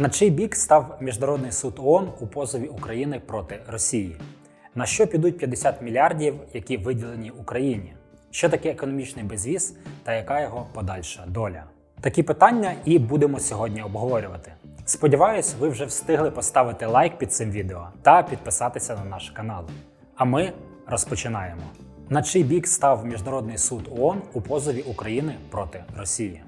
На чий бік став Міжнародний суд ООН у позові України проти Росії? На що підуть 50 мільярдів, які виділені Україні? Що таке економічний безвіз та яка його подальша доля? Такі питання і будемо сьогодні обговорювати. Сподіваюсь, ви вже встигли поставити лайк під цим відео та підписатися на наш канал. А ми розпочинаємо. На чий бік став Міжнародний суд ООН у позові України проти Росії?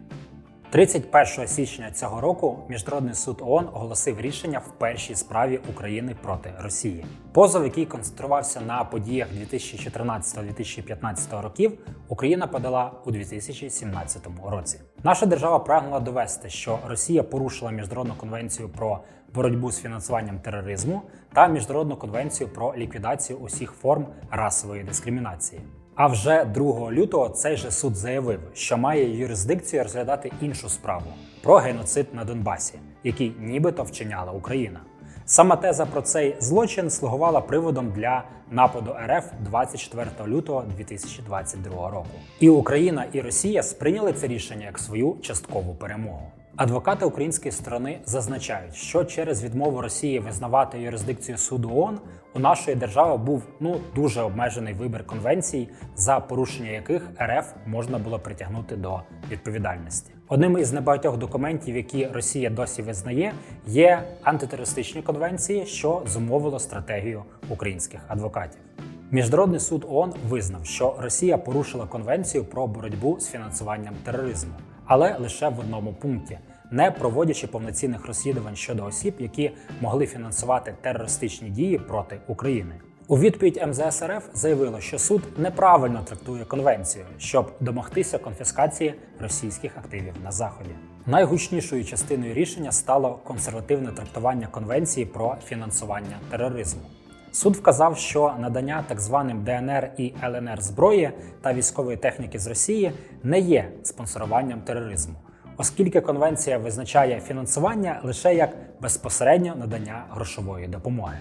31 січня цього року Міжнародний суд ООН оголосив рішення в першій справі України проти Росії. Позов, який концентрувався на подіях 2014-2015 років, Україна подала у 2017 році. Наша держава прагнула довести, що Росія порушила міжнародну конвенцію про боротьбу з фінансуванням тероризму та міжнародну конвенцію про ліквідацію усіх форм расової дискримінації. А вже 2 лютого цей же суд заявив, що має юрисдикцію розглядати іншу справу про геноцид на Донбасі, який нібито вчиняла Україна. Сама теза про цей злочин слугувала приводом для нападу РФ 24 лютого 2022 року. І Україна і Росія сприйняли це рішення як свою часткову перемогу. Адвокати української сторони зазначають, що через відмову Росії визнавати юрисдикцію суду ООН у нашої держави був ну дуже обмежений вибір конвенцій, за порушення яких РФ можна було притягнути до відповідальності. Одним із небагатьох документів, які Росія досі визнає, є антитерористичні конвенції, що зумовило стратегію українських адвокатів. Міжнародний суд ООН визнав, що Росія порушила конвенцію про боротьбу з фінансуванням тероризму, але лише в одному пункті, не проводячи повноцінних розслідувань щодо осіб, які могли фінансувати терористичні дії проти України. У відповідь МЗС РФ заявило, що суд неправильно трактує конвенцію, щоб домогтися конфіскації російських активів на заході. Найгучнішою частиною рішення стало консервативне трактування конвенції про фінансування тероризму. Суд вказав, що надання так званим ДНР і ЛНР зброї та військової техніки з Росії не є спонсоруванням тероризму, оскільки конвенція визначає фінансування лише як безпосередньо надання грошової допомоги.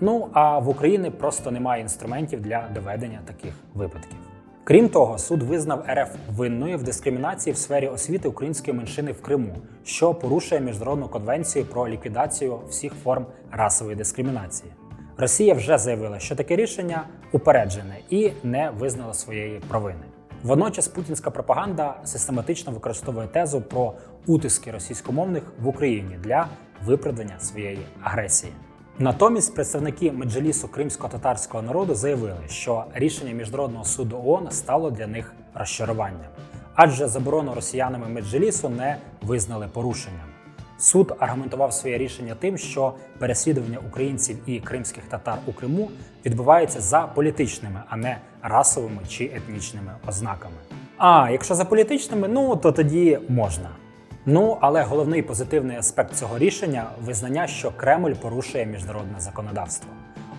Ну а в Україні просто немає інструментів для доведення таких випадків. Крім того, суд визнав РФ винною в дискримінації в сфері освіти української меншини в Криму, що порушує міжнародну конвенцію про ліквідацію всіх форм расової дискримінації. Росія вже заявила, що таке рішення упереджене і не визнала своєї провини. Водночас путінська пропаганда систематично використовує тезу про утиски російськомовних в Україні для виправдання своєї агресії. Натомість представники меджелісу кримсько-татарського народу заявили, що рішення міжнародного суду ООН стало для них розчаруванням, адже заборону росіянами меджелісу не визнали порушенням. Суд аргументував своє рішення тим, що переслідування українців і кримських татар у Криму відбувається за політичними, а не расовими чи етнічними ознаками. А якщо за політичними, ну то тоді можна. Ну але головний позитивний аспект цього рішення визнання, що Кремль порушує міжнародне законодавство.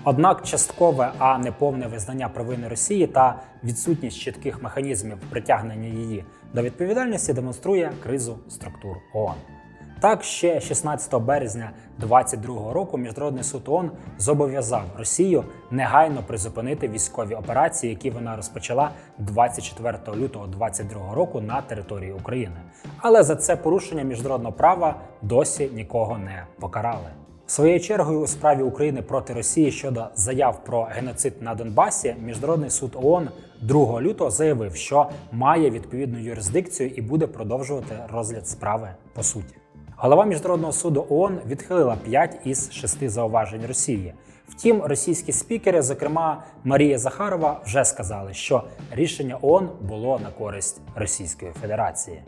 Однак часткове, а не повне визнання провини Росії та відсутність чітких механізмів притягнення її до відповідальності демонструє кризу структур ООН. Так, ще 16 березня 2022 року Міжнародний суд ООН зобов'язав Росію негайно призупинити військові операції, які вона розпочала 24 лютого 2022 року на території України. Але за це порушення міжнародного права досі нікого не покарали. Своєю чергою у справі України проти Росії щодо заяв про геноцид на Донбасі Міжнародний суд ООН 2 лютого заявив, що має відповідну юрисдикцію і буде продовжувати розгляд справи по суті. Голова міжнародного суду ООН відхилила 5 із 6 зауважень Росії. Втім, російські спікери, зокрема Марія Захарова, вже сказали, що рішення ООН було на користь Російської Федерації.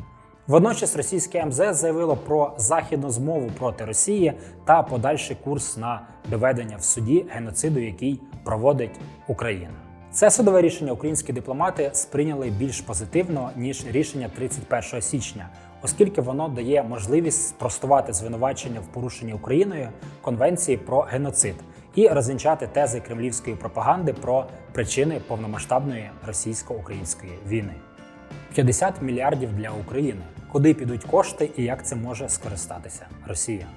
Водночас російське МЗС заявило про західну змову проти Росії та подальший курс на доведення в суді геноциду, який проводить Україна. Це судове рішення українські дипломати сприйняли більш позитивно ніж рішення 31 січня, оскільки воно дає можливість спростувати звинувачення в порушенні Україною конвенції про геноцид і розвінчати тези кремлівської пропаганди про причини повномасштабної російсько-української війни. 50 мільярдів для України. Куди підуть кошти і як це може скористатися Росія?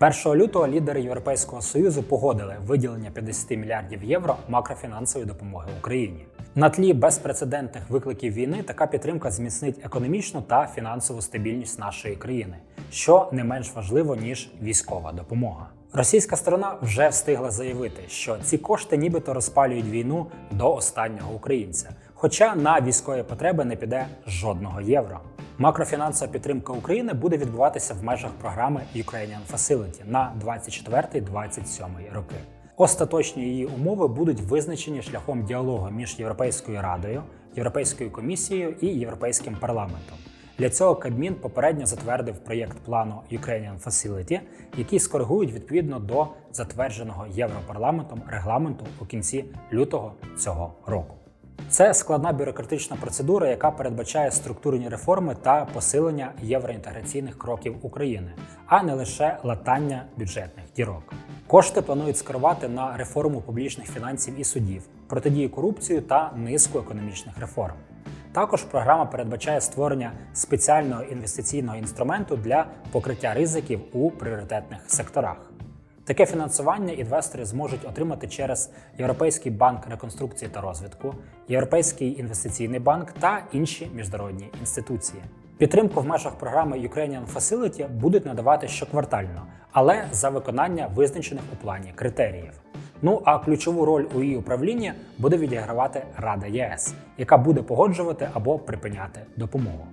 1 лютого лідери Європейського союзу погодили виділення 50 мільярдів євро макрофінансової допомоги Україні. На тлі безпрецедентних викликів війни така підтримка зміцнить економічну та фінансову стабільність нашої країни, що не менш важливо ніж військова допомога. Російська сторона вже встигла заявити, що ці кошти нібито розпалюють війну до останнього українця, хоча на військові потреби не піде жодного євро. Макрофінансова підтримка України буде відбуватися в межах програми Ukrainian Facility на 24-27 роки. Остаточні її умови будуть визначені шляхом діалогу між Європейською радою, Європейською комісією і Європейським парламентом. Для цього Кабмін попередньо затвердив проєкт плану Ukrainian Facility, який скоригують відповідно до затвердженого Європарламентом регламенту у кінці лютого цього року. Це складна бюрократична процедура, яка передбачає структурні реформи та посилення євроінтеграційних кроків України, а не лише латання бюджетних дірок. Кошти планують скерувати на реформу публічних фінансів і судів, протидію корупцію та низку економічних реформ. Також програма передбачає створення спеціального інвестиційного інструменту для покриття ризиків у пріоритетних секторах. Таке фінансування інвестори зможуть отримати через Європейський банк реконструкції та розвитку, Європейський інвестиційний банк та інші міжнародні інституції. Підтримку в межах програми Ukrainian Facility будуть надавати щоквартально, але за виконання визначених у плані критеріїв. Ну а ключову роль у її управлінні буде відігравати Рада ЄС, яка буде погоджувати або припиняти допомогу.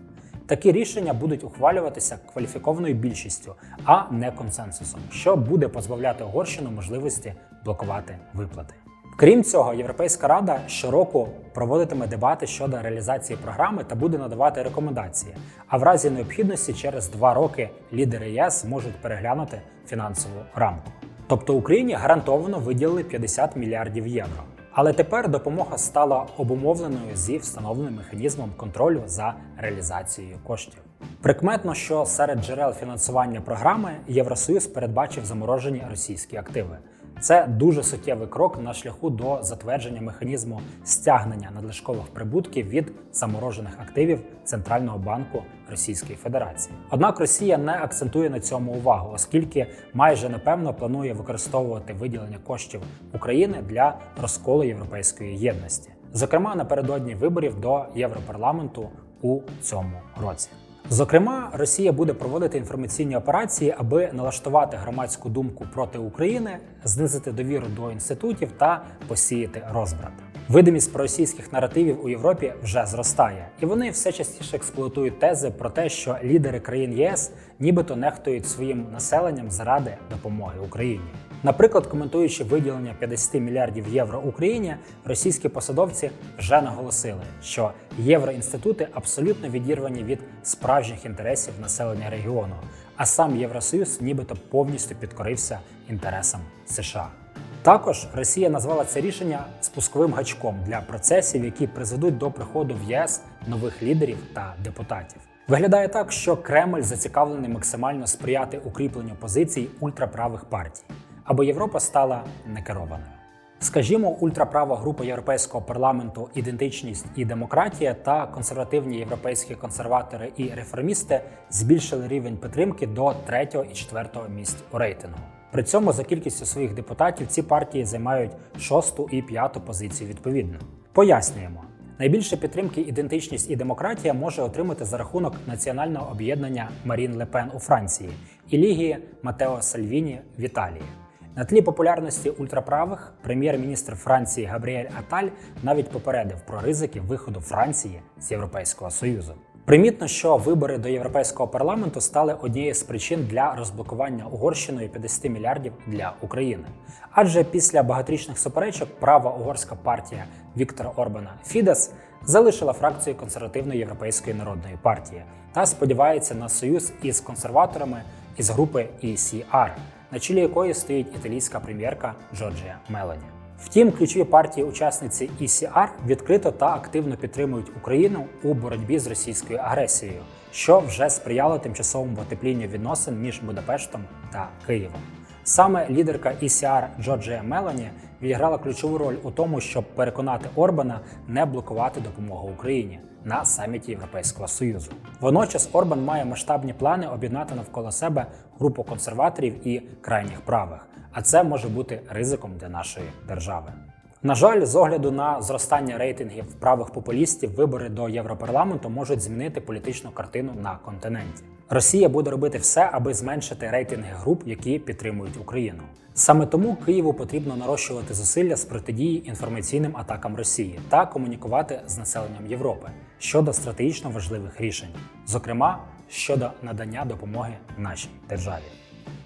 Такі рішення будуть ухвалюватися кваліфікованою більшістю, а не консенсусом, що буде позбавляти Угорщину можливості блокувати виплати. Крім цього, Європейська рада щороку проводитиме дебати щодо реалізації програми та буде надавати рекомендації. А в разі необхідності через два роки лідери ЄС можуть переглянути фінансову рамку. Тобто Україні гарантовано виділили 50 мільярдів євро. Але тепер допомога стала обумовленою зі встановленим механізмом контролю за реалізацією коштів. Прикметно, що серед джерел фінансування програми Євросоюз передбачив заморожені російські активи. Це дуже суттєвий крок на шляху до затвердження механізму стягнення надлишкових прибутків від заморожених активів Центрального банку Російської Федерації. Однак Росія не акцентує на цьому увагу, оскільки майже напевно планує використовувати виділення коштів України для розколу європейської єдності, зокрема напередодні виборів до Європарламенту у цьому році. Зокрема, Росія буде проводити інформаційні операції, аби налаштувати громадську думку проти України, знизити довіру до інститутів та посіяти розбрат. Видимість проросійських наративів у Європі вже зростає, і вони все частіше експлуатують тези про те, що лідери країн ЄС нібито нехтують своїм населенням заради допомоги Україні. Наприклад, коментуючи виділення 50 мільярдів євро Україні, російські посадовці вже наголосили, що євроінститути абсолютно відірвані від справжніх інтересів населення регіону, а сам Євросоюз нібито повністю підкорився інтересам США. Також Росія назвала це рішення спусковим гачком для процесів, які призведуть до приходу в ЄС нових лідерів та депутатів. Виглядає так, що Кремль зацікавлений максимально сприяти укріпленню позицій ультраправих партій, аби Європа стала некерованою. Скажімо, ультраправа група Європейського парламенту Ідентичність і демократія та консервативні європейські консерватори і реформісти збільшили рівень підтримки до 3 і 4 місць у рейтингу. При цьому за кількістю своїх депутатів ці партії займають шосту і п'яту позицію відповідно. Пояснюємо. Найбільше підтримки ідентичність і демократія може отримати за рахунок національного об'єднання Марін Лепен у Франції і Ліги Матео Сальвіні в Італії. На тлі популярності ультраправих прем'єр-міністр Франції Габріель Аталь навіть попередив про ризики виходу Франції з Європейського Союзу. Примітно, що вибори до Європейського парламенту стали однією з причин для розблокування Угорщиною 50 мільярдів для України. Адже після багаторічних суперечок права угорська партія Віктора Орбана Фідес залишила фракцію консервативної європейської народної партії та сподівається на союз із консерваторами із групи ECR, на чолі якої стоїть італійська прем'єрка Джорджія Мелоні. Втім, ключові партії учасниці ECR відкрито та активно підтримують Україну у боротьбі з російською агресією, що вже сприяло тимчасовому потеплінню відносин між Будапештом та Києвом. Саме лідерка ECR Джорджія Мелані відіграла ключову роль у тому, щоб переконати Орбана не блокувати допомогу Україні на саміті Європейського Союзу. Водночас Орбан має масштабні плани об'єднати навколо себе групу консерваторів і крайніх правих, а це може бути ризиком для нашої держави. На жаль, з огляду на зростання рейтингів правих популістів, вибори до Європарламенту можуть змінити політичну картину на континенті. Росія буде робити все, аби зменшити рейтинги груп, які підтримують Україну. Саме тому Києву потрібно нарощувати зусилля з протидії інформаційним атакам Росії та комунікувати з населенням Європи щодо стратегічно важливих рішень, зокрема щодо надання допомоги нашій державі.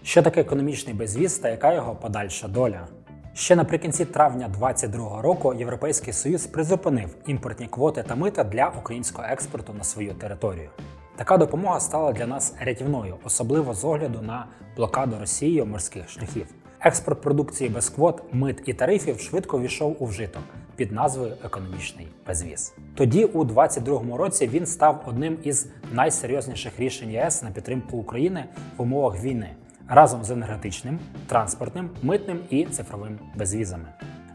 Що таке економічний безвіз та яка його подальша доля? Ще наприкінці травня 2022 року Європейський Союз призупинив імпортні квоти та мита для українського експорту на свою територію. Така допомога стала для нас рятівною, особливо з огляду на блокаду Росією морських шляхів. Експорт продукції без квот, мит і тарифів швидко війшов у вжиток під назвою Економічний безвіз. Тоді, у 2022 році, він став одним із найсерйозніших рішень ЄС на підтримку України в умовах війни разом з енергетичним, транспортним, митним і цифровим безвізами.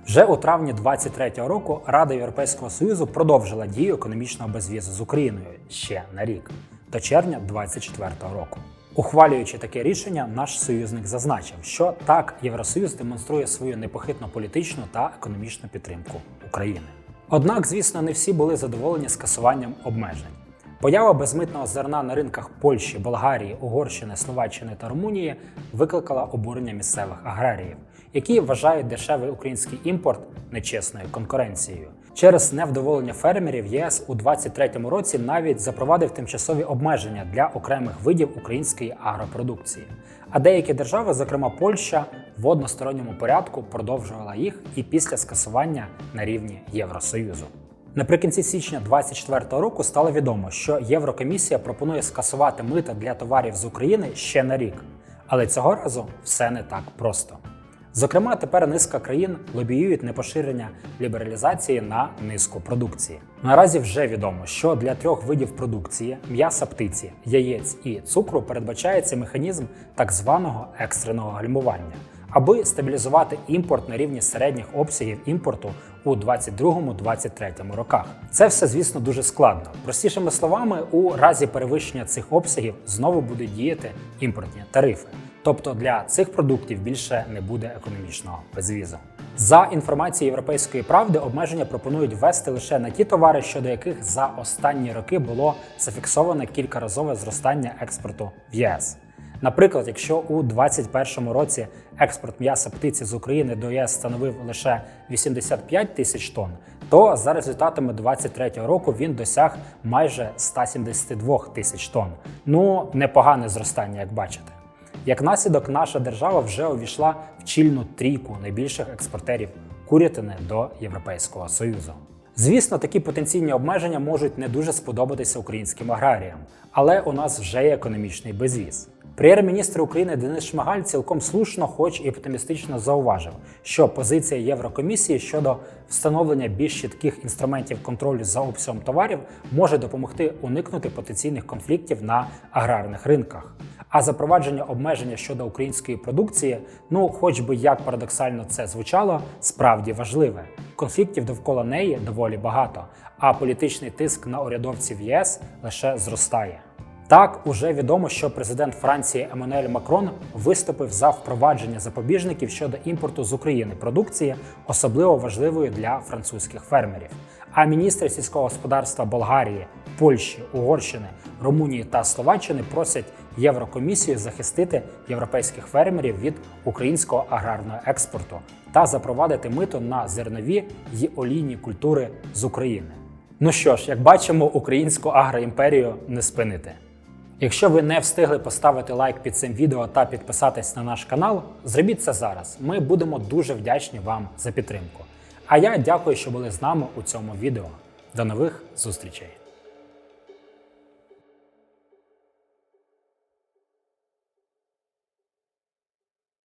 Вже у травні 2023 року Рада Європейського Союзу продовжила дію економічного безвізу з Україною ще на рік до червня 2024 року. Ухвалюючи таке рішення, наш союзник зазначив, що так Євросоюз демонструє свою непохитну політичну та економічну підтримку України. Однак, звісно, не всі були задоволені скасуванням обмежень. Поява безмитного зерна на ринках Польщі, Болгарії, Угорщини, Словаччини та Румунії викликала обурення місцевих аграріїв, які вважають дешевий український імпорт нечесною конкуренцією. Через невдоволення фермерів ЄС у 2023 році навіть запровадив тимчасові обмеження для окремих видів української агропродукції. А деякі держави, зокрема Польща, в односторонньому порядку продовжувала їх і після скасування на рівні Євросоюзу. Наприкінці січня 2024 року стало відомо, що Єврокомісія пропонує скасувати мита для товарів з України ще на рік. Але цього разу все не так просто. Зокрема, тепер низка країн лобіюють непоширення лібералізації на низку продукції. Наразі вже відомо, що для трьох видів продукції м'яса птиці, яєць і цукру передбачається механізм так званого екстреного гальмування, аби стабілізувати імпорт на рівні середніх обсягів імпорту у 2022-2023 роках. Це все, звісно, дуже складно. Простішими словами, у разі перевищення цих обсягів знову будуть діяти імпортні тарифи. Тобто для цих продуктів більше не буде економічного безвізу. За інформацією європейської правди, обмеження пропонують ввести лише на ті товари, щодо яких за останні роки було зафіксоване кількаразове зростання експорту в єС. Наприклад, якщо у 2021 році експорт м'яса птиці з України до ЄС становив лише 85 тисяч тонн, то за результатами 2023 року він досяг майже 172 тисяч тонн. Ну, непогане зростання, як бачите. Як наслідок, наша держава вже увійшла в чільну трійку найбільших експортерів курятини до Європейського Союзу. Звісно, такі потенційні обмеження можуть не дуже сподобатися українським аграріям, але у нас вже є економічний безвіз. Прем'єр-міністр України Денис Шмигаль цілком слушно, хоч і оптимістично зауважив, що позиція Єврокомісії щодо встановлення більш чітких інструментів контролю за обсягом товарів може допомогти уникнути потенційних конфліктів на аграрних ринках. А запровадження обмеження щодо української продукції, ну, хоч би як парадоксально це звучало, справді важливе. Конфліктів довкола неї доволі багато, а політичний тиск на урядовців ЄС лише зростає. Так, уже відомо, що президент Франції Еммануель Макрон виступив за впровадження запобіжників щодо імпорту з України продукції, особливо важливої для французьких фермерів. А міністри сільського господарства Болгарії, Польщі, Угорщини, Румунії та Словаччини просять Єврокомісію захистити європейських фермерів від українського аграрного експорту та запровадити мито на зернові й олійні культури з України. Ну що ж, як бачимо, українську агроімперію не спинити. Якщо ви не встигли поставити лайк під цим відео та підписатись на наш канал, зробіть це зараз. Ми будемо дуже вдячні вам за підтримку. А я дякую, що були з нами у цьому відео. До нових зустрічей!